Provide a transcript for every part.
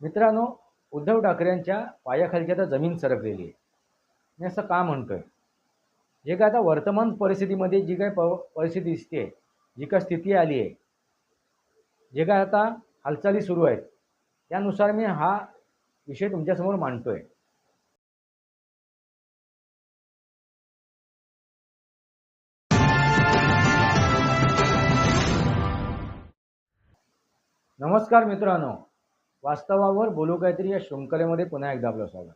मित्रांनो उद्धव ठाकरेंच्या पायाखालची आता जमीन सरकलेली आहे. मी असं का म्हणतोय? जे काय आता वर्तमान परिस्थितीमध्ये जी काय प परिस्थिती दिसते जी काय स्थिती आली आहे जे काय आता हालचाली सुरू आहेत त्यानुसार मी हा विषय तुमच्यासमोर मांडतोय. नमस्कार मित्रांनो. वास्तवावर बोलू काहीतरी या शृंखलेमध्ये पुन्हा एकदा आपलं स्वागत.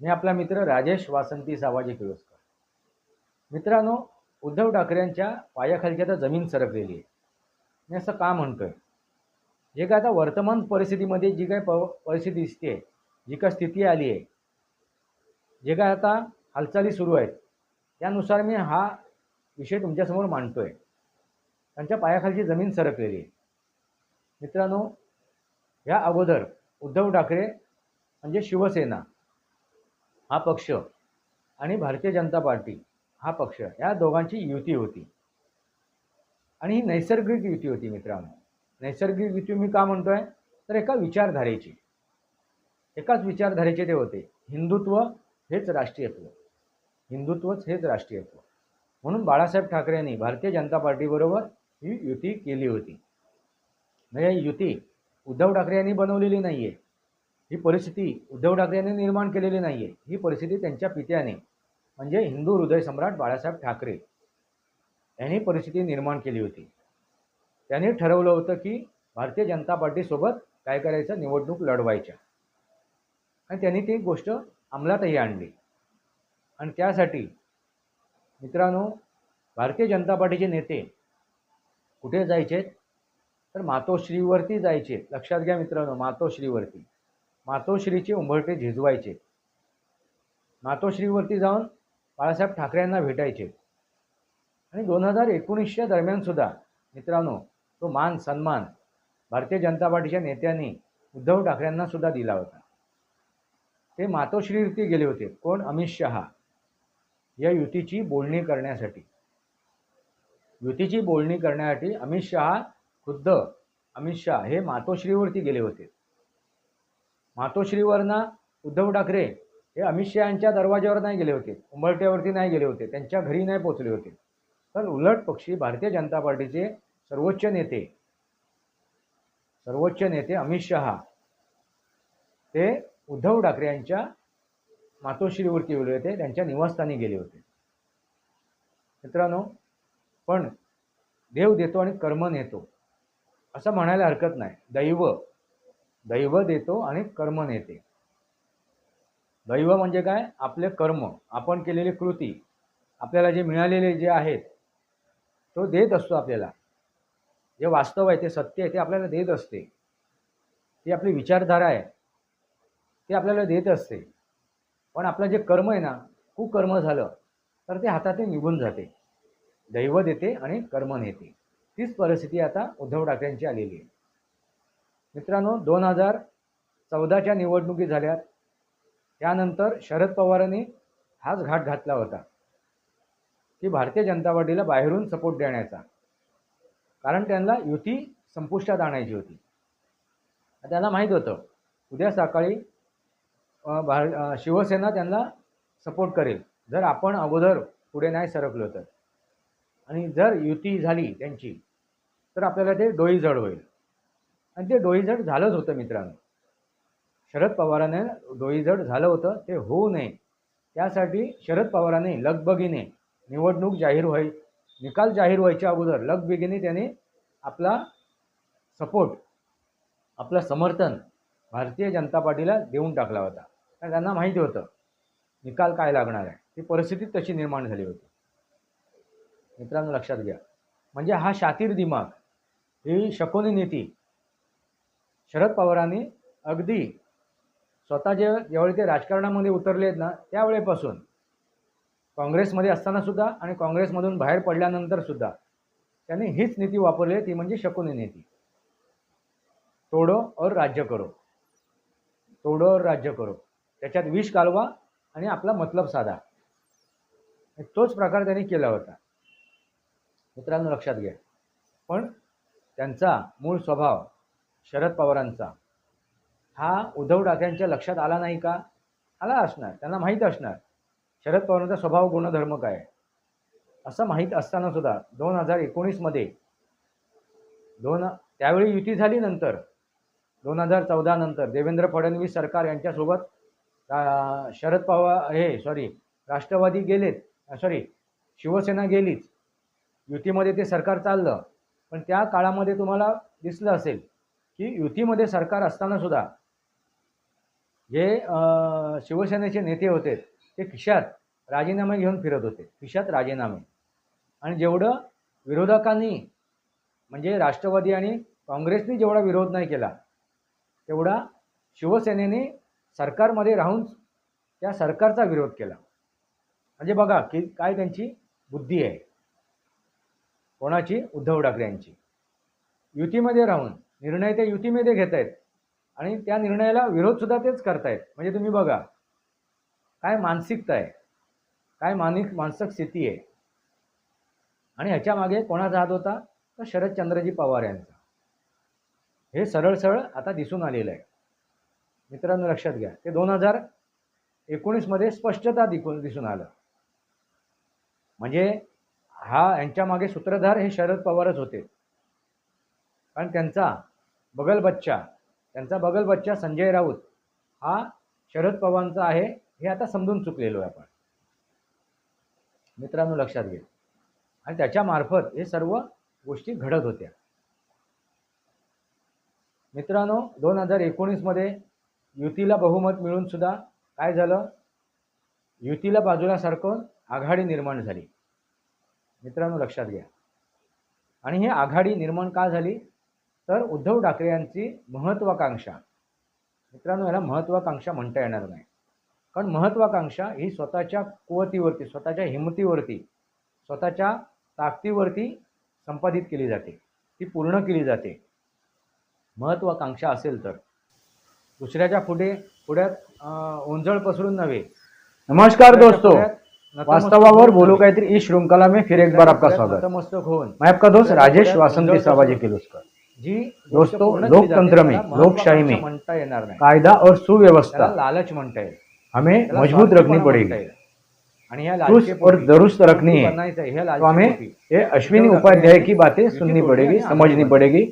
मी आपला मित्र राजेश वासंती सावाजी किळोस्कर. मित्रांनो उद्धव ठाकरेंच्या पायाखालची आता जमीन सरकलेली आहे. मी असं का म्हणतोय? जे काय आता वर्तमान परिस्थितीमध्ये जी काय प परिस्थिती दिसते जी काय स्थिती आली आहे जे काय आता हालचाली सुरू आहेत त्यानुसार मी हा विषय तुमच्यासमोर मांडतोय. त्यांच्या पायाखालची जमीन सरकलेली आहे. मित्रांनो या अगोदर उद्धव ठाकरे म्हणजे शिवसेना हा पक्ष आणि भारतीय जनता पार्टी हा पक्ष या दोघांची युती होती. आणि ही नैसर्गिक युती होती मित्रांनो. नैसर्गिक युती मी का म्हणतोय? तर एका विचारधारेची. एकाच विचारधारेचे ते होते. हिंदुत्व हेच राष्ट्रीयत्व. हिंदुत्वच हेच राष्ट्रीयत्व. म्हणून बाळासाहेब ठाकरेंनी भारतीय जनता पार्टीबरोबर ही युती केली होती. म्हणजे युती उद्धव ठाकरे यांनी बनवलेली नाही आहे ही परिस्थिती उद्धव ठाकरे यांनी निर्माण केलेली नाही आहे ही परिस्थिती त्यांच्या पित्याने म्हणजे हिंदू हृदय सम्राट बाळासाहेब ठाकरे यांनी परिस्थिती निर्माण केली होती. त्यांनी ठरवलं होतं की भारतीय जनता पार्टीसोबत काय करायचं? निवडणूक लढवायच्या. आणि त्यांनी ती गोष्ट अंमलातही आणली. आणि त्यासाठी मित्रांनो भारतीय जनता पार्टीचे नेते कुठे जायचे तर मातोश्रीवरती जायचे. लक्षात घ्या मित्रांनो मातोश्रीवरती. मातोश्रीचे उंबरटे झिजवायचे. मातोश्रीवरती जाऊन बाळासाहेब ठाकरेंना भेटायचे. आणि दोन हजार एकोणीसच्या दरम्यानसुद्धा मित्रांनो तो मान सन्मान भारतीय जनता पार्टीच्या नेत्यांनी उद्धव ठाकरेंना सुद्धा दिला होता. ते मातोश्रीवरती गेले होते. कोण? अमित शहा. या युतीची बोलणी करण्यासाठी. युतीची बोलणी करण्यासाठी अमित शहा खुद्द अमित शहा हे मातोश्रीवरती गेले होते. मातोश्रीवरनं उद्धव ठाकरे हे अमित शहा यांच्या दरवाज्यावर नाही गेले होते उंबरट्यावरती नाही गेले होते त्यांच्या घरी नाही पोचले होते. तर उलट पक्षी भारतीय जनता पार्टीचे सर्वोच्च नेते सर्वोच्च नेते अमित शहा ते उद्धव ठाकरे यांच्या मातोश्रीवरती गेले होते त्यांच्या निवासस्थानी गेले होते. मित्रांनो पण देव देतो आणि कर्म नेतो. असं म्हणायला हरकत नाही. दैव दैव देतो आणि कर्म नेते. दैव म्हणजे काय? आपले कर्म. आपण केलेली कृती आपल्याला जे मिळालेले जे आहेत तो देत असतो आपल्याला. जे वास्तव आहे ते सत्य आहे ते आपल्याला देत असते. ती आपली विचारधारा आहे ते आपल्याला देत असते. पण आपलं जे कर्म आहे ना कुकर्म झालं तर ते हातातून निघून जाते. दैव देते आणि कर्म नेते. तीच परिस्थिती आता उद्धव ठाकरेंची आलेली आहे. मित्रांनो दोन हजार चौदाच्या निवडणुकी झाल्यात त्यानंतर शरद पवारांनी हाच घाट घातला होता की भारतीय जनता पार्टीला बाहेरून सपोर्ट देण्याचा. कारण त्यांना युती संपुष्टात आणायची होती. त्यांना माहीत होतं उद्या सकाळी भार शिवसेना त्यांना सपोर्ट करेल. जर आपण अगोदर पुढे नाही सरकलो तर. आणि जर युती झाली त्यांची तर आपल्याला ते डोईजड होईल. आणि ते डोईजड झालंच होतं मित्रांनो. शरद पवाराने डोईजड झालं होतं ते होऊ नये. त्यासाठी शरद पवारांनी लगबगीने निवडणूक जाहीर व्हाय निकाल जाहीर व्हायच्या अगोदर लगबगीने त्याने आपला सपोर्ट आपलं समर्थन भारतीय जनता पार्टीला देऊन टाकला होता. कारण त्यांना माहिती होतं निकाल काय लागणार आहे. ती परिस्थिती तशी निर्माण झाली होती. मित्रांनो लक्षात घ्या. म्हणजे हा शातीर दिमाग ही शकोनी नीती शरद पवारांनी अगदी स्वतः जे ज्यावेळी ते राजकारणामध्ये उतरले आहेत ना त्यावेळेपासून काँग्रेसमध्ये असतानासुद्धा आणि काँग्रेसमधून बाहेर पडल्यानंतर सुद्धा त्यांनी हीच नीती वापरली ती म्हणजे शकुनी नीती. तोडो और राज्य करो. तोडो और राज्य करो. त्याच्यात विष कालवा आणि आपला मतलब साधा. तोच प्रकार त्यांनी केला होता. मित्रांनो लक्षात घ्या. पण त्यांचा मूळ स्वभाव शरद पवारांचा हा उद्धव ठाकरेंच्या लक्षात आला नाही का? आला असणार. त्यांना माहीत असणार. शरद पवारांचा स्वभाव गुणधर्म काय? असं माहीत असताना सुद्धा दोन हजार एकोणीसमध्ये दोन त्यावेळी युती झाली नंतर दोन हजार चौदा नंतर देवेंद्र फडणवीस सरकार यांच्यासोबत शरद पवार हे सॉरी राष्ट्रवादी गेलेत सॉरी शिवसेना गेलीच. युतीमध्ये ते सरकार चाललं पण त्या काळामध्ये तुम्हाला दिसलं असेल की युतीमध्ये सरकार असताना सुद्धा जे शिवसेनेचे नेते होते ते खिशात राजीनामे घेऊन फिरत होते खिशात राजीनामे. आणि जेवढं विरोधकांनी म्हणजे राष्ट्रवादी आणि काँग्रेसनी जेवढा विरोध नाही केला तेवढा शिवसेनेने सरकारमध्ये राहून त्या सरकारचा विरोध केला. म्हणजे बघा की काय त्यांची बुद्धी आहे. कोणाची? उद्धव ठाकरे यांची. युतीमध्ये राहून निर्णय ते युतीमध्ये घेत आहेत आणि त्या निर्णयाला विरोधसुद्धा तेच करतायत. म्हणजे तुम्ही बघा काय मानसिकता आहे. काय मानिक मानसिक स्थिती आहे. आणि ह्याच्या मागे कोणाचा हात होता? तर शरदचंद्रजी पवार यांचा. हे सरळ सरळ आता दिसून आलेलं आहे. मित्रांनो लक्षात घ्या. ते दोन हजार एकोणीसमध्ये स्पष्टता दिसून आलं. म्हणजे हा यांच्या मागे सूत्रधार हे शरद पवारच होते. कारण त्यांचा बगल बच्चा त्यांचा बगल बच्चा संजय राऊत हा शरद पवारांचा आहे हे आता समजून चुकलेलो आहे आपण. मित्रांनो लक्षात घ्या. आणि त्याच्यामार्फत हे सर्व गोष्टी घडत होत्या. मित्रांनो दोन हजार एकोणीसमध्ये युतीला बहुमत मिळून सुद्धा काय झालं? युतीला बाजूला सरकवून आघाडी निर्माण झाली. मित्रांनो लक्षात घ्या. आणि ही आघाडी निर्माण का झाली? तर उद्धव ठाकरे यांची महत्त्वाकांक्षा मित्रांनो याला महत्त्वाकांक्षा म्हणता येणार नाही. कारण महत्त्वाकांक्षा ही स्वतःच्या कुवतीवरती स्वतःच्या हिमतीवरती स्वतःच्या ताकदीवरती संपादित केली जाते. ती पूर्ण केली जाते. महत्त्वाकांक्षा असेल तर. दुसऱ्याच्या पुढे पुढ्यात ओंजळ पसरून नव्हे. नमस्कार दोस्तों. वास्तवावर बोलो. काहीतरी इस श्रृंखला में फिर एक बार आपका स्वागत. मैं आपका दोस्त राजेश वासंती पसरून किर्लोस्कर जी दोस्तों, लोकतंत्र में, लोकशाही में, कायदा और सुव्यवस्था लालच म्हणता येईल. हमें मजबूत रखनी पड़ेगी. चुस्त और दुरुस्त रखनी है तो हमें ये अश्विनी उपाध्याय की बातें सुननी पड़ेगी समझनी पड़ेगी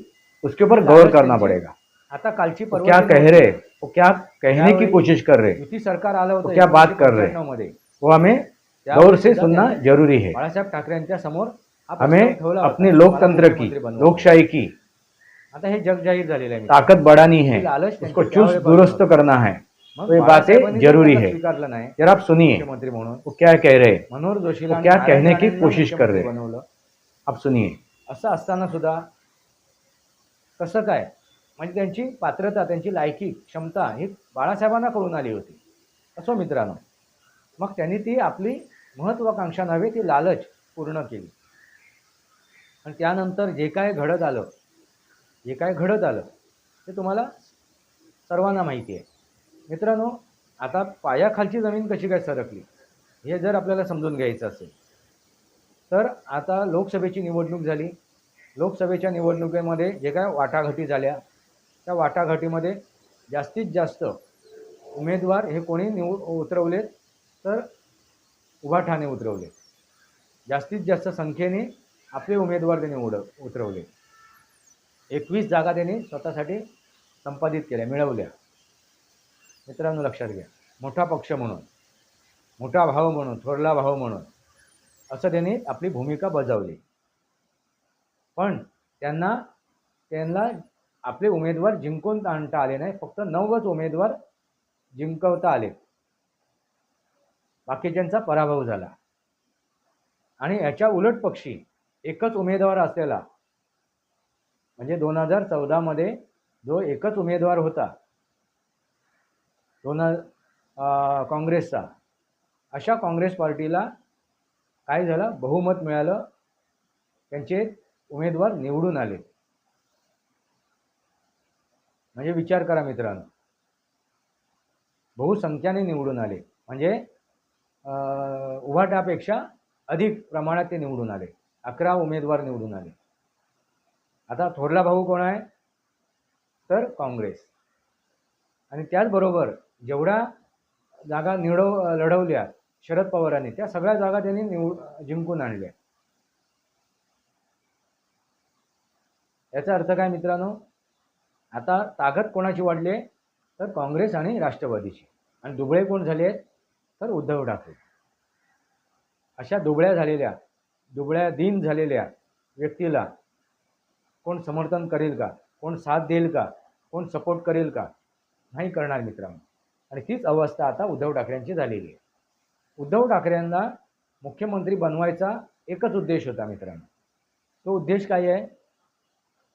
उसके ऊपर गौर करना पड़ेगा. आता कालची क्या कह रहे? वो क्या कहने की कोशिश कर रहे? युती सरकार आलं होतं क्या बात कर रहे? 1995 मध्ये वो हमें गौर से सुद्धा सुनना जरूरी है। बाळासाहेब ठाकरे यांच्या समोर हमें. अपने लोकतंत्र की. लोकशाही की। आता हे जग जाहीर झालेलं आहे. ताकत बढ़ानी है। उसको चुस्त दुरुस्त. करना है। तो ये बातें जर जरूरी है। स्वीकारलं नाही. जरा आप सुनिए। मुख्यमंत्री म्हणून. वो क्या कह रहे मनोहर आणि क्या कहने की कोशिश कर रहे? बनवलं. आप सुनिए। असं असताना सुद्धा कसं काय? म्हणजे त्यांची पात्रता त्यांची लायकी क्षमता ही बाळासाहेबांना कळून आली होती. असो मित्रांनो. मग त्यांनी ती आपली महत्त्वाकांक्षा नव्हे ती लालच पूर्ण केली. आणि त्यानंतर जे काय घडत आलं जे काय घडत आलं ते तुम्हाला सर्वांना माहिती आहे. मित्रांनो आता पायाखालची जमीन कशी काय सरकली हे जर आपल्याला समजून घ्यायचं असेल तर आता लोकसभेची निवडणूक झाली. लोकसभेच्या निवडणुकीमध्ये जे काय वाटाघाटी झाल्या त्या वाटाघाटीमध्ये जास्तीत जास्त उमेदवार हे कोणी निव उतरवलेत तर उभा ठाणे उतरवले. जास्तीत जास्त संख्येने आपले उमेदवार त्यांनी उड उतरवले. एकवीस जागा त्यांनी स्वतःसाठी संपादित केल्या मिळवल्या. मित्रांनो लक्षात घ्या. मोठा पक्ष म्हणून मोठा भाव म्हणून थोरला भाव म्हणून असं त्यांनी आपली भूमिका बजावली. पण त्यांना त्यांना आपले उमेदवार जिंकून आणता आले नाही. फक्त नव्वद उमेदवार जिंकवता आले. बाकीच्यांचा पराभव झाला. आणि याच्या उलट पक्षी एकच उमेदवार असलेला म्हणजे दोन हजार चौदामध्ये जो एकच उमेदवार होता दोन काँग्रेसचा अशा काँग्रेस पार्टीला काय झालं? बहुमत मिळालं. त्यांचे उमेदवार निवडून आले. म्हणजे विचार करा मित्रांनो. बहुसंख्याने निवडून आले. म्हणजे उभाटापेक्षा अधिक प्रमाणात ते निवडून आले. अकरा उमेदवार निवडून आले. आता थोरला भाऊ कोण आहे? तर काँग्रेस. आणि त्याचबरोबर जेवढ्या जागा निवडव लढवल्या शरद पवारांनी त्या सगळ्या जागा त्यांनी निवड जिंकून आणल्या. याचा अर्थ काय मित्रांनो? आता ताकद कोणाची वाढली आहे? तर काँग्रेस आणि राष्ट्रवादीची. आणि दुबळे कोण झाले आहेत? तर उद्धव ठाकरे. अशा दुबळ्या झालेल्या दुबळ्या दिन झालेल्या व्यक्तीला कोण समर्थन करेल का? कोण साथ देईल का? कोण सपोर्ट करेल का? नाही करणार मित्रांनो. आणि तीच अवस्था आता उद्धव ठाकरेंची झालेली आहे. उद्धव ठाकरेंना मुख्यमंत्री बनवायचा एकच उद्देश होता मित्रांनो. तो उद्देश काय आहे?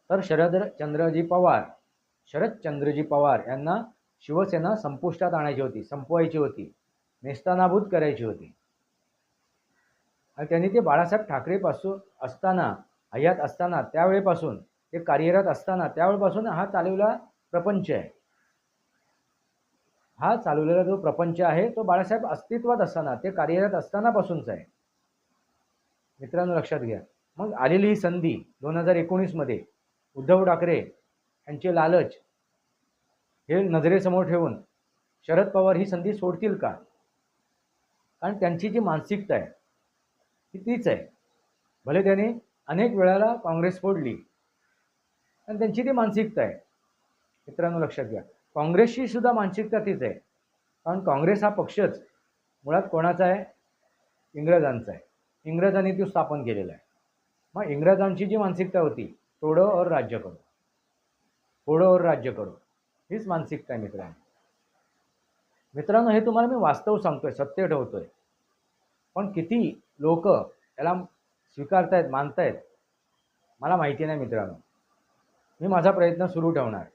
तर शरद चंद्रजी पवार शरदचंद्रजी पवार यांना शिवसेना संपुष्टात आणायची होती संपवायची होती. नेस्तानाबूत करायची होती. आणि त्यांनी ते बाळासाहेब ठाकरेपासून असताना हयात असताना त्यावेळेपासून ते कार्यरत असताना त्यावेळेपासून हा चालवला प्रपंच आहे. हा चालवलेला जो प्रपंच आहे तो बाळासाहेब अस्तित्वात असताना ते कार्यरत असतानापासूनच आहे. मित्रांनो लक्षात घ्या. मग आलेली ही संधी दोन हजार एकोणीसमध्ये उद्धव ठाकरे यांचे लालच हे नजरेसमोर ठेवून शरद पवार ही संधी सोडतील का? कारण त्यांची जी मानसिकता आहे ती तीच आहे. भले त्याने अनेक वेळाला काँग्रेस फोडली आणि त्यांची ती मानसिकता आहे. मित्रांनो लक्षात घ्या. काँग्रेसची सुद्धा मानसिकता तीच आहे. कारण काँग्रेस हा पक्षच. मुळात कोणाचा आहे? इंग्रजांचा आहे. इंग्रजांनी तो स्थापन केलेला आहे. मग इंग्रजांची जी मानसिकता होती तोडो और राज्य करो. तोडो और राज्य करो. हीच मानसिकता आहे मित्रांनो. मित्रांनो हे तुम्हाला मी वास्तव सांगतोय सत्य ठेवतोय. पण किती लोक त्याला स्वीकारतायत मानतायत मला माहिती नाही मित्रांनो. मी माझा प्रयत्न सुरू ठेवणार.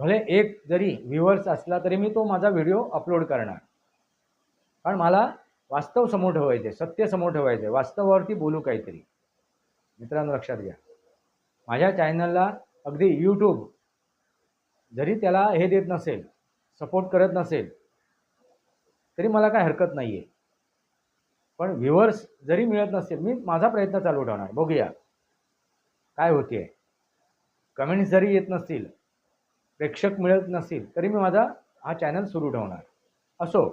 भले एक जरी व्ह्युअर्स असला तरी मी तो माझा व्हिडिओ अपलोड करणार. कारण मला वास्तव समोर ठेवायचे सत्य समोर ठेवायचे वास्तवावरती बोलू काहीतरी. मित्रांनो लक्षात घ्या. माझ्या चॅनलला अगदी यूट्यूब जरी त्याला हे देत नसेल सपोर्ट करत नसेल तरी मला काय हरकत नाही आहे पण व्ह्युअर्स जरी मिळत नसेल मी माझा प्रयत्न चालू ठेवणार बघूया. काय होते कमेंट्स जरी येत नसतील प्रेक्षक मिळत नसतील तरी मी माझा हा चॅनल सुरू ठेवणार. असो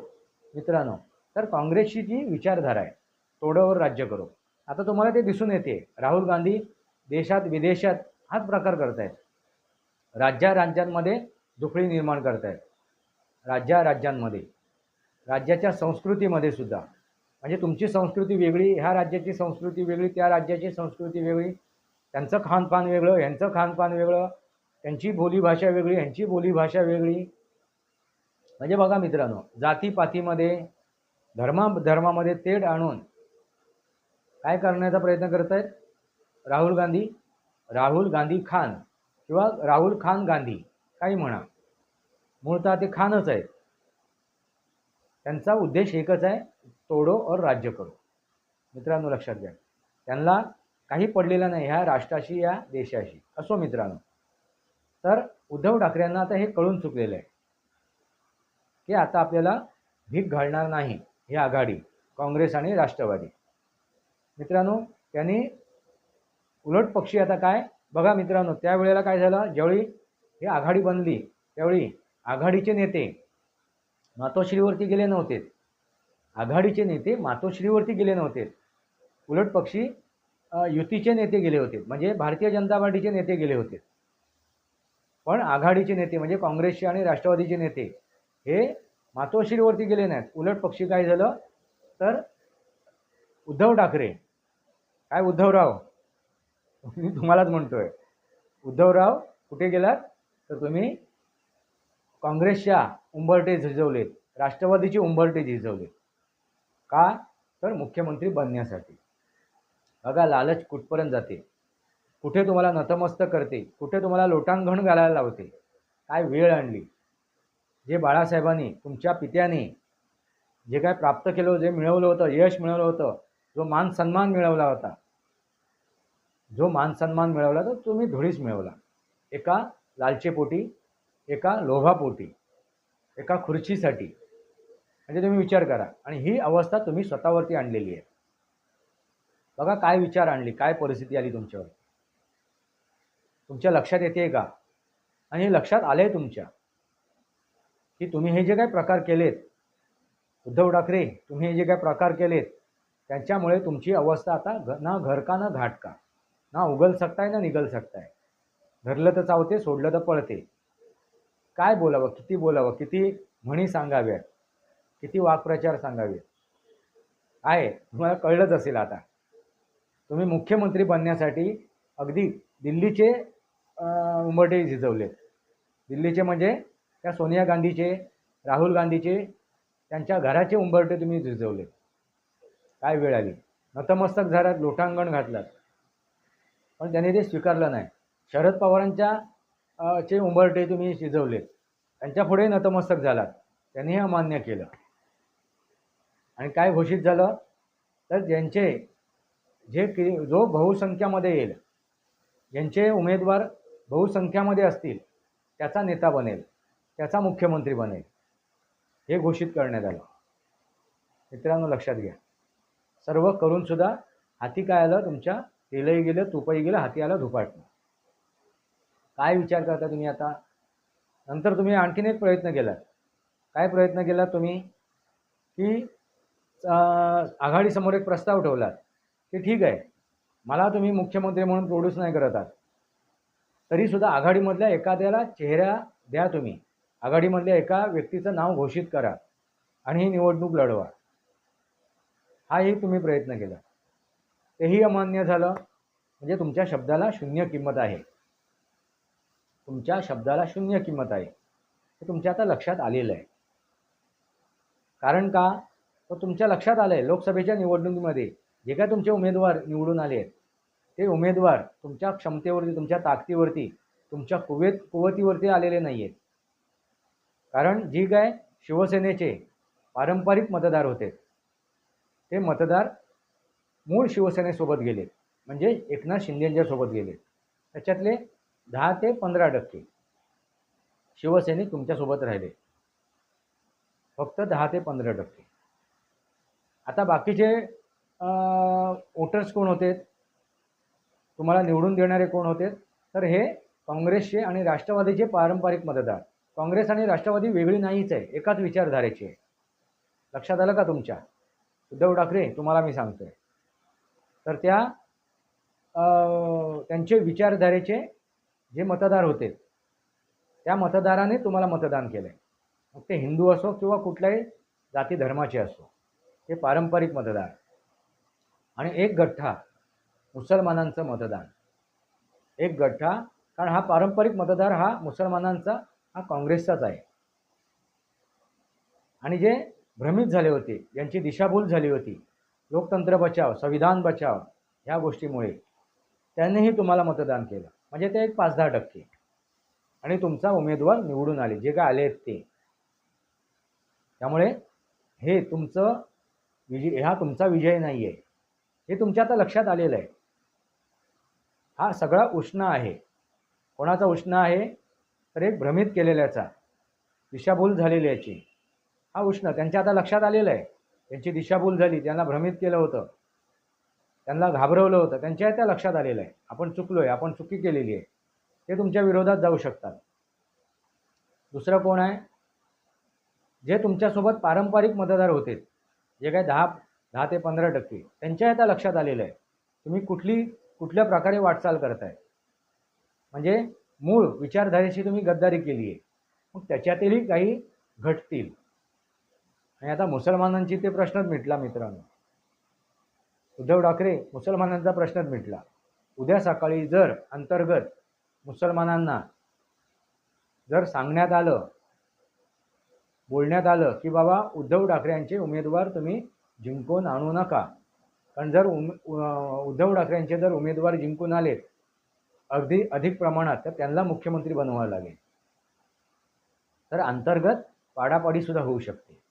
मित्रांनो तर काँग्रेसची जी विचारधारा आहे तोडावर राज्य करो. आता तुम्हाला ते दिसून येते. राहुल गांधी देशात विदेशात हाच प्रकार करतायत. राज्या राज्यांमध्ये दुफळी निर्माण करतायत. राज्या राज्यांमध्ये राज्याच्या संस्कृतीमध्ये सुद्धा. म्हणजे तुमची संस्कृती वेगळी ह्या राज्याची संस्कृती वेगळी त्या राज्याची संस्कृती वेगळी. त्यांचं खानपान वेगळं ह्यांचं खानपान वेगळं त्यांची बोलीभाषा वेगळी ह्यांची बोलीभाषा वेगळी. म्हणजे बघा मित्रांनो जातीपातीमध्ये धर्मा धर्मामध्ये तेढ आणून काय करण्याचा प्रयत्न करत आहेत राहुल गांधी राहुल गांधी खान किंवा राहुल खान गांधी काही म्हणा. मूळतः ते खानच आहेत. त्यांचा उद्देश एकच आहे तोडो और राज्य करो. मित्रांनो लक्षात घ्या. त्यांना काही पडलेलं नाही ह्या राष्ट्राशी या देशाशी. असो मित्रांनो. तर उद्धव ठाकरेंना आता हे कळून चुकलेलं आहे की आता आपल्याला भीक घालणार नाही ही आघाडी काँग्रेस आणि राष्ट्रवादी. मित्रांनो त्यांनी उलट पक्षी आता काय? बघा मित्रांनो त्यावेळेला काय झालं? ज्यावेळी ही आघाडी बनली त्यावेळी आघाडीचे नेते मातोश्रीवरती गेले नव्हते. आघाडीचे नेते मातोश्रीवरती गेले नव्हते. उलट पक्षी युतीचे नेते गेले होते. म्हणजे भारतीय जनता पार्टीचे नेते गेले होते. पण आघाडीचे नेते म्हणजे काँग्रेसचे आणि राष्ट्रवादीचे नेते हे मातोश्रीवरती गेले नाहीत. उलट पक्षी काय झालं? तर उद्धव ठाकरे. काय उद्धवराव? मी तुम्हालाच म्हणतोय. उद्धवराव कुठे गेलात? तर तुम्ही काँग्रेसच्या उंबरटे झिजवलेत. राष्ट्रवादीचे उंबरटे झिजवलेत. का तर मुख्यमंत्री बनण्यासाठी. बघा लालच कुठपर्यंत जाते? कुठे तुम्हाला नतमस्त करते? कुठे तुम्हाला लोटांगण घालायला लावते? काय वेळ आणली? जे बाळासाहेबांनी तुमच्या पित्याने जे काय प्राप्त केलं जे मिळवलं होतं यश मिळवलं होतं जो मान सन्मान मिळवला होता जो मान सन्मान मिळवला तो तुम्ही धुळीस मिळवला. एका लालचेपोटी एका लोभापोटी एका खुर्चीसाठी. म्हणजे तुम्ही विचार करा. आणि ही अवस्था तुम्ही स्वतःवरती आणलेली आहे. बघा काय विचार आणली काय परिस्थिती आली तुमच्यावर तुमच्या लक्षात येते का? आणि हे लक्षात आलं आहे तुमच्या. की तुम्ही हे जे काही प्रकार केलेत उद्धव ठाकरे तुम्ही हे जे काही प्रकार केलेत त्यांच्यामुळे तुमची अवस्था आता घ ना घरका ना घाटका. ना उगल सकताय ना निघल सकताय. धरलं तर चावते सोडलं तर पळते. काय बोलावं किती बोलावं किती म्हणी सांगाव्यात? किती वाक्प्रचार सांगावे? आहे. तुम्हाला कळलंच असेल आता. तुम्ही मुख्यमंत्री बनण्यासाठी अगदी दिल्लीचे उंबरटे उंबरठे झिजवलेत दिल्लीचे म्हणजे त्या सोनिया गांधीचे राहुल गांधीचे त्यांच्या घराचे उंबरटे तुम्ही झिजवले. काय वेळ आली? नतमस्तक झाल्यात लोटांगण घातलं पण त्यांनी ते स्वीकारलं नाही. शरद पवारांच्या चे उंबरटे तुम्ही शिजवलेत त्यांच्यापुढे नतमस्तक झालात. त्यांनी हे अमान्य केलं. आणि काय घोषित झालं? तर ज्यांचे जे कि जो बहुसंख्यामध्ये येईल ज्यांचे उमेदवार बहुसंख्यामध्ये असतील त्याचा नेता बनेल त्याचा मुख्यमंत्री बनेल हे घोषित करण्यात आलं. मित्रांनो लक्षात घ्या. सर्व करूनसुद्धा हाती काय आलं? तुमच्या तेलही गेलं तुपही गेलं हाती आलं धुपाटणं. काय विचार करता तुम्ही आता? नंतर तुम्ही आणखीन एक प्रयत्न केलात. काय प्रयत्न केलात तुम्ही? की आघाडीसमोर एक प्रस्ताव ठेवलात. की ठीक आहे. मला तुम्ही मुख्यमंत्री म्हणून प्रोड्यूस नाही करत आहात. तरीसुद्धा आघाडीमधल्या एखाद्याला चेहरा द्या तुम्ही. आघाडीमधल्या एका व्यक्तीचं नाव घोषित करा आणि ही निवडणूक लढवा. हाही तुम्ही प्रयत्न केला. तेही अमान्य झालं. म्हणजे तुमच्या शब्दाला शून्य किंमत आहे. तुमच्या शब्दाला शून्य किंमत आहे. हे तुमच्या आता लक्षात आलेलं आहे. कारण का? तर तुमच्या लक्षात आलं आहे लोकसभेच्या निवडणुकीमध्ये जे काय तुमचे उमेदवार निवडून आले आहेत ते उमेदवार तुमच्या क्षमतेवरती तुमच्या ताकदीवरती तुमच्या कुवेत कुवतीवरती आलेले नाही आहेत कारण जी काय शिवसेनेचे पारंपरिक मतदार होते ते मतदार मूळ शिवसेनेसोबत गेले म्हणजे एकनाथ शिंदेंच्या सोबत गेले त्याच्यातले दहा ते पंधरा टक्के शिवसैनिक तुमच्यासोबत राहिले. फक्त दहा ते पंधरा टक्के. आता बाकीचे वोटर्स कोण होते? तुम्हाला निवडून देणारे कोण होते? तर हे काँग्रेसचे आणि राष्ट्रवादीचे पारंपरिक मतदार. काँग्रेस आणि राष्ट्रवादी वेगळी नाहीच आहे एकाच विचारधारेची आहे. लक्षात आलं का तुमच्या? उद्धव ठाकरे तुम्हाला मी सांगतोय. तर त्या त्यांचे विचारधारेचे जे मतदार होते त्या मतदाराने तुम्हाला मतदान केलं आहे मग ते हिंदू असो किंवा कुठल्याही जाती धर्माचे असो. हे पारंपरिक मतदार आणि एक गठ्ठा मुसलमानांचं मतदान. एक गठ्ठा कारण हा पारंपरिक मतदार हा मुसलमानांचा हा काँग्रेसचाच आहे. आणि जे भ्रमित झाले होते यांची दिशाभूल झाली होती लोकतंत्र बचाव संविधान बचाव ह्या गोष्टीमुळे त्यांनीही तुम्हाला मतदान केलं. म्हणजे ते एक पाच दहा टक्के. आणि तुमचा उमेदवार निवडून आले जे काय आले आहेत ते. त्यामुळे हे तुमचं विजय हा तुमचा विजय नाही आहे हे तुमच्या आता लक्षात आलेलं आहे. हा सगळा उष्ण आहे. कोणाचा उष्ण आहे? तर एक भ्रमित केलेल्याचा. दिशाभूल झालेल्याची हा उष्ण त्यांच्या आता लक्षात आलेलं आहे. त्यांची दिशाभूल झाली त्यांना भ्रमित केलं होतं. त्यांना घाबरवलं होतं. त्यांच्या त्या लक्षात आलेलं आहे. आपण चुकलो आहे आपण चुकी केलेली आहे. ते तुमच्या विरोधात जाऊ शकतात. दुसरं कोण आहे? जे तुमच्यासोबत पारंपरिक मतदार होते. जे काय दहा दहा ते पंधरा टक्के त्यांच्या आता लक्षात आलेलं आहे. तुम्ही कुठली कुठल्या प्रकारे वाटचाल करताय? म्हणजे मूळ विचारधारेशी तुम्ही गद्दारी केली आहे. मग त्याच्यातीलही काही घटतील. आणि आता मुसलमानांची ते प्रश्नच मिटला मित्रांनो. उद्धव ठाकरे मुसलमानांचा प्रश्नच मिटला. उद्या सकाळी जर अंतर्गत मुसलमानांना जर सांगण्यात आलं बोलण्यात आलं की बाबा उद्धव ठाकरे यांचे उमेदवार तुम्ही जिंकून आणू नका. कारण जर उम उ- उद्धव ठाकरेंचे जर उमेदवार जिंकून आलेत अगदी अधिक प्रमाणात तर त्यांना मुख्यमंत्री बनवावं लागेल. तर अंतर्गत पाडापाडीसुद्धा होऊ शकते.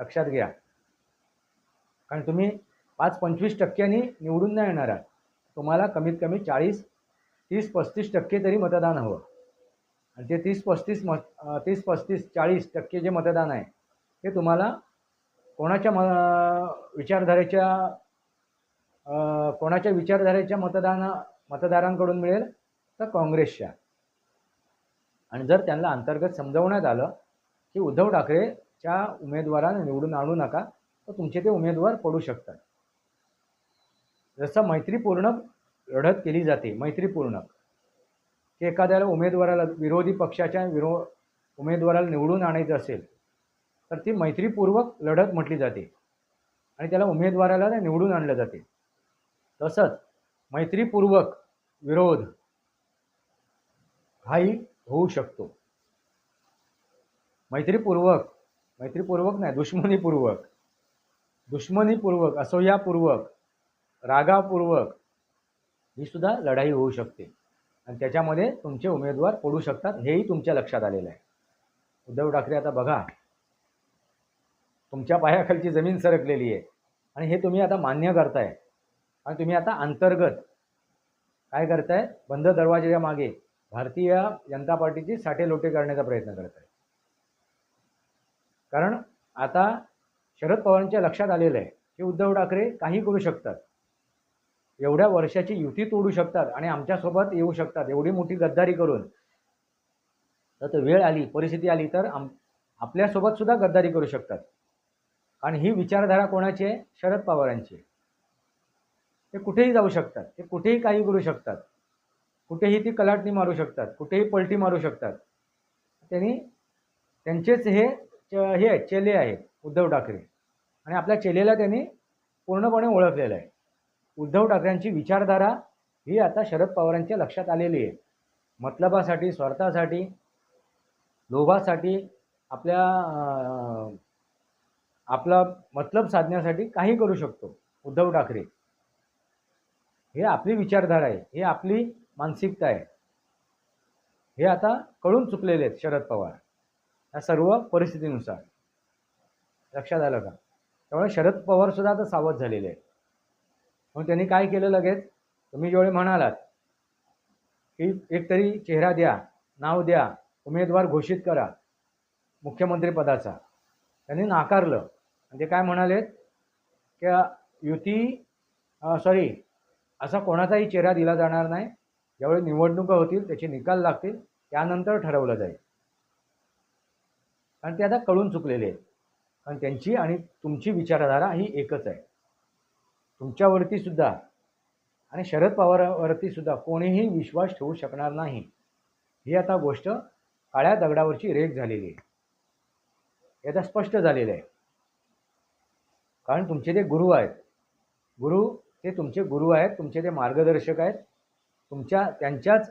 लक्षात घ्या. कारण तुम्ही पाच पंचवीस टक्क्यांनी निवडून नाही येणार आहात. तुम्हाला कमीत कमी चाळीस तीस पस्तीस टक्के तरी मतदान हवं. आणि ते तीस पस्तीस मत तीस पस्तीस चाळीस टक्के जे मतदान आहे ते तुम्हाला कोणाच्या म विचारधारेच्या कोणाच्या विचारधारेच्या मतदाना मतदारांकडून मिळेल तर काँग्रेसच्या. आणि जर त्यांना अंतर्गत समजवण्यात आलं की उद्धव ठाकरेच्या उमेदवारांना निवडून आणू नका तर तुमचे ते उमेदवार पडू शकतात. जसं मैत्रीपूर्ण लढत केली जाते मैत्रीपूर्ण. की एखाद्याला उमेदवाराला विरोधी पक्षाच्या विरो उमेदवाराला निवडून आणायचं असेल तर ती मैत्रीपूर्वक लढत म्हटली जाते आणि त्याला उमेदवाराला ते निवडून आणलं जाते. तसंच मैत्रीपूर्वक विरोध हाही होऊ शकतो. मैत्रीपूर्वक मैत्रीपूर्वक नाही दुश्मनीपूर्वक दुश्मनीपूर्वक असह्यापूर्वक रागापूर्वक ही सुद्धा लढाई होऊ शकते. आणि त्याच्यामध्ये तुमचे उमेदवार पडू शकतात. हेही तुमच्या लक्षात आलेलं आहे. उद्धव ठाकरे आता बघा तुमच्या पायाखालची जमीन सरकलेली आहे. आणि हे तुम्ही आता मान्य करताय. आणि तुम्ही आता अंतर्गत काय करताय? बंद दरवाजाच्या मागे भारतीय जनता पार्टीची साठे लोटे करण्याचा प्रयत्न करत आहे कारण आता शरद पवारांच्या लक्षात आलेलं आहे की उद्धव ठाकरे काही करू शकतात. एवढ्या वर्षाची युती तोडू शकतात आणि आमच्यासोबत येऊ शकतात एवढी मोठी गद्दारी करून. तर वेळ आली परिस्थिती आली तर आम आपल्यासोबत सुद्धा गद्दारी करू शकतात. आणि ही विचारधारा कोणाची आहे? शरद पवारांची ते कुठेही जाऊ शकतात ते कुठेही काही करू शकतात. कुठेही ती कलाटणी मारू शकतात कुठेही पलटी मारू शकतात. त्यांनी त्यांचेच हे च- हे आहेत चेले आहेत उद्धव ठाकरे. आणि आपल्या चेलेला त्यांनी पूर्णपणे ओळखलेलं आहे. उद्धव ठाकरेंची विचारधारा ही आता शरद पवारांच्या लक्षात आलेली आहे. मतलबासाठी स्वार्थासाठी लोभासाठी आपल्या आपला मतलब साधण्यासाठी काही करू शकतो उद्धव ठाकरे. हे आपली विचारधारा आहे हे आपली मानसिकता आहे. हे आता कळून चुकलेले आहेत शरद पवार या सर्व परिस्थितीनुसार. लक्षात आलं का? त्यामुळे शरद पवारसुद्धा आता सावध झालेले आहेत. म्हणून त्यांनी काय केलं लगेच? तुम्ही जेवढे म्हणालात की एक तरी चेहरा द्या नाव द्या उमेदवार घोषित करा मुख्यमंत्रीपदाचा त्यांनी नाकारलं. आणि ते काय म्हणालेत? की युती सॉरी असा कोणाचाही चेहरा दिला जाणार नाही. ज्यावेळी निवडणुका होतील त्याचे निकाल लागतील त्यानंतर ठरवलं जाईल. कारण ते आता कळून चुकलेले आहेत. कारण त्यांची आणि तुमची विचारधारा ही एकच आहे. तुमच्यावरती सुद्धा आणि शरद पवारावरती सुद्धा कोणीही विश्वास ठेवू शकणार नाही. ही आता गोष्ट काळ्या दगडावरची रेख झालेली आहे. आता स्पष्ट झालेलं आहे. कारण तुमचे ते गुरु आहेत. गुरु ते तुमचे गुरु आहेत तुमचे ते मार्गदर्शक आहेत. तुमच्या त्यांच्याच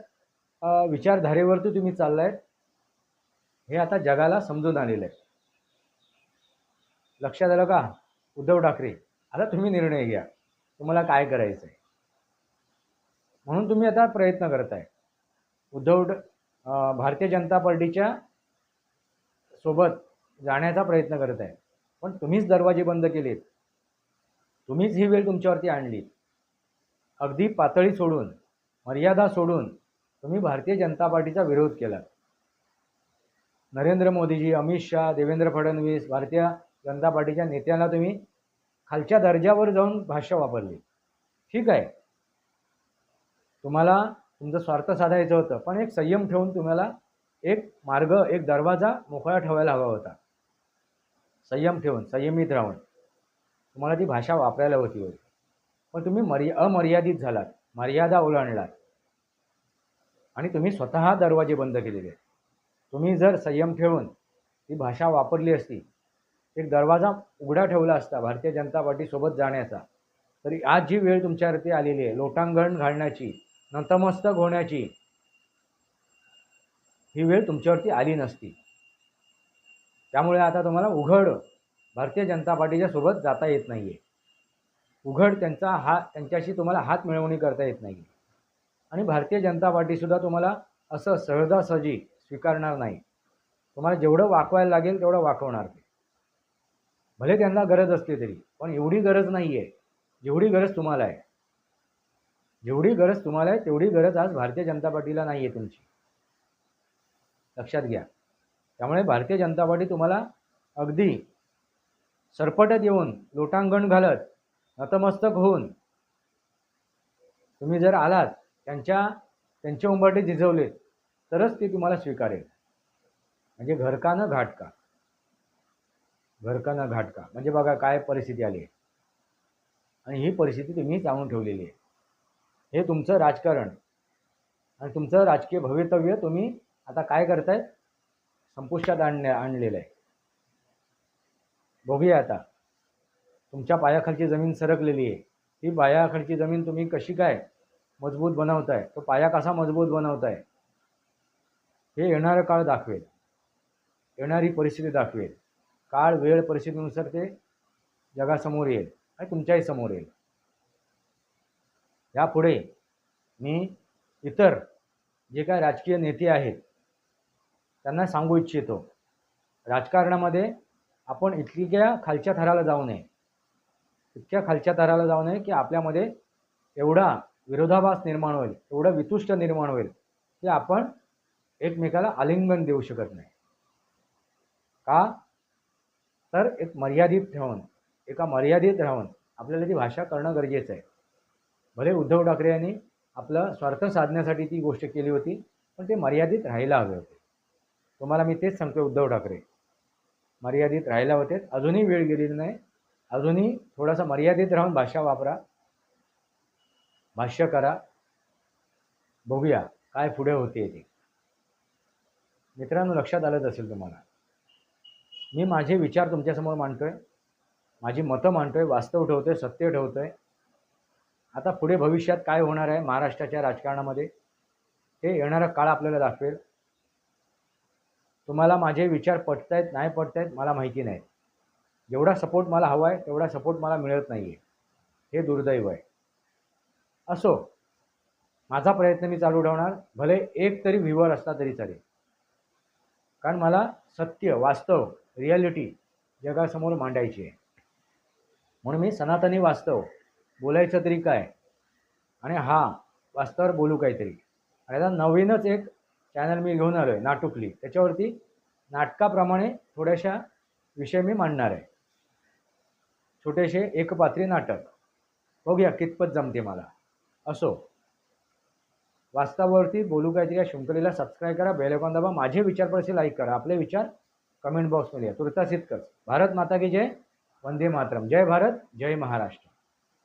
विचारधारेवरती तुम्ही चाललाय. हे आता जगाला समजून आलेलं आहे. लक्षात आलं का? उद्धव ठाकरे आता तुम्ही निर्णय घ्या. तुम्हाला काय करायचं आहे म्हणून तुम्ही आता प्रयत्न करताय. उद्धव भारतीय जनता पार्टीच्या सोबत जाण्याचा प्रयत्न करत आहे पण तुम्हीच दरवाजे बंद केलेत. तुम्हीच ही वेळ तुमच्यावरती आणली. अगदी पातळी सोडून मर्यादा सोडून तुम्ही भारतीय जनता पार्टीचा विरोध केला नरेंद्र मोदीजी अमित शहा देवेंद्र फडणवीस भारतीय जनता पार्टीच्या नेत्यांना तुम्ही खालच्या दर्जावर जाऊन भाषा वापरली. ठीक आहे? तुम्हाला तुमचा स्वार्थ साधायचं होतं पण एक संयम ठेवून तुम्हाला एक मार्ग एक दरवाजा मोकळा ठेवायला हवा होता. संयम ठेवून संयमित राहून. तुम्हाला ती भाषा वापरायला होती होती पण तुम्ही मर्या अमर्यादित झालात मर्यादा ओलांडलात. आणि तुम्ही स्वतः दरवाजे बंद केलेले आहेत. तुम्ही जर संयम ठेवून ती भाषा वापरली असती एक दरवाजा उघडा ठेवला असता भारतीय जनता पार्टीसोबत जाण्याचा. तरी आज जी वेळ तुमच्यावरती आलेली आहे लोटांगण घालण्याची नतमस्तक होण्याची ही वेळ तुमच्यावरती आली नसती. त्यामुळे आता तुम्हाला उघड भारतीय जनता पार्टीच्या सोबत जाता येत नाही आहे उघड त्यांचा हा त्यांच्याशी तुम्हाला हात मिळवणी करता येत नाही आणि भारतीय जनता पार्टीसुद्धा तुम्हाला असं सहजासहजी स्वीकारणार नाही. तुम्हाला जेवढं वाकवायला लागेल तेवढं वाकवणार ते. भले त्यांना गरज असली तरी पण एवढी गरज नाही आहे जेवढी गरज तुम्हाला आहे. जेवढी गरज तुम्हाला आहे तेवढी गरज आज भारतीय जनता पार्टीला नाही आहे तुमची. लक्षात घ्या. त्यामुळे भारतीय जनता पार्टी तुम्हाला अगदी सरपटत येऊन लोटांगण घालत नतमस्तक होऊन तुम्ही जर आलात त्यांच्या त्यांचे उंबरटे झिजवले तरच ती तुम्हाला स्वीकारेल. म्हणजे घरका न घाट का घाटका. ना म्हणजे बघा काय परिस्थिती आली आहे. आणि ही परिस्थिती तुम्ही जाणून ठेवलेली आहे. हे तुमचं राजकारण. आणि तुमचं राजकीय भवितव्य तुम्ही आता काय करताय? संपुष्टात आणण्या आणलेलं आहे. बघूया आता. तुमच्या पायाखालची जमीन सरकलेली आहे. ती पायाखालची जमीन तुम्ही कशी काय मजबूत बनवताय? तो पाया कसा मजबूत बनवताय? हे येणारं काळ दाखवेल. येणारी परिस्थिती दाखवेल. काळ वेळ परिस्थितीनुसार ते जगासमोर येईल आणि तुमच्याही समोर येईल. यापुढे मी इतर जे काय राजकीय नेते आहेत त्यांना सांगू इच्छितो राजकारणामध्ये आपण इतक्या खालच्या थराला जाऊ नये. इतक्या खालच्या थराला जाऊ नये की आपल्यामध्ये एवढा विरोधाभास निर्माण होईल एवढं वितुष्ट निर्माण होईल की आपण एकमेकाला आलिंगन देऊ शकत नाही. का? तर एक मर्यादित ठेवून एका मर्यादित राहून आपल्याला ती भाषा करणं गरजेचं आहे. भले उद्धव ठाकरे यांनी आपलं स्वार्थ साधण्यासाठी ती गोष्ट केली होती पण ते मर्यादित राहायला हवे होते. तुम्हाला मी तेच सांगतो उद्धव ठाकरे. मर्यादित राहायला होते. अजूनही वेळ गेलेली नाही. अजूनही थोडासा मर्यादित राहून भाषा वापरा. भाष्य करा. बघूया काय पुढे होते ते. मित्रांनो लक्षात आलंच असेल तुम्हाला. मी माझे विचार तुमच्यासमोर मांडतोय. माझी मतं मांडतोय वास्तव ठेवतोय सत्य ठेवतोय. आता पुढे भविष्यात काय होणार आहे महाराष्ट्राच्या राजकारणामध्ये ते येणारा काळ आपल्याला दाखवेल. तुम्हाला माझे विचार पटतायत नाही पटतायत मला माहिती नाही. जेवढा सपोर्ट मला हवा आहे तेवढा सपोर्ट मला मिळत नाही आहे हे दुर्दैव आहे. असो माझा प्रयत्न मी चालू ठेवणार भले एक तरी व्ह्युअर असला तरी चालेल. कारण मला सत्य वास्तव रियालिटी जगासमोर मांडायची आहे. म्हणून मी सनातनी वास्तव बोलायचं तरी काय? आणि हा वास्तवावर बोलू काहीतरी. आणि आता नवीनच एक चॅनल मी घेऊन आलो आहे नाटुकली. त्याच्यावरती नाटकाप्रमाणे थोड्याशा विषय मी मांडणार आहे. छोटेसे एकपात्री नाटक. बघूया कितपत जमते मला. असो. वास्तवावरती बोलू काहीतरी या शृंखलेला सबस्क्राईब करा बेलकॉन दाबा माझे विचार पडसे लाईक करा. आपले विचार कमेंट बॉक्समध्ये या. तुर्तास इतकंच भारत माता की जय. वंदे मातरम. जय भारत जय महाराष्ट्र.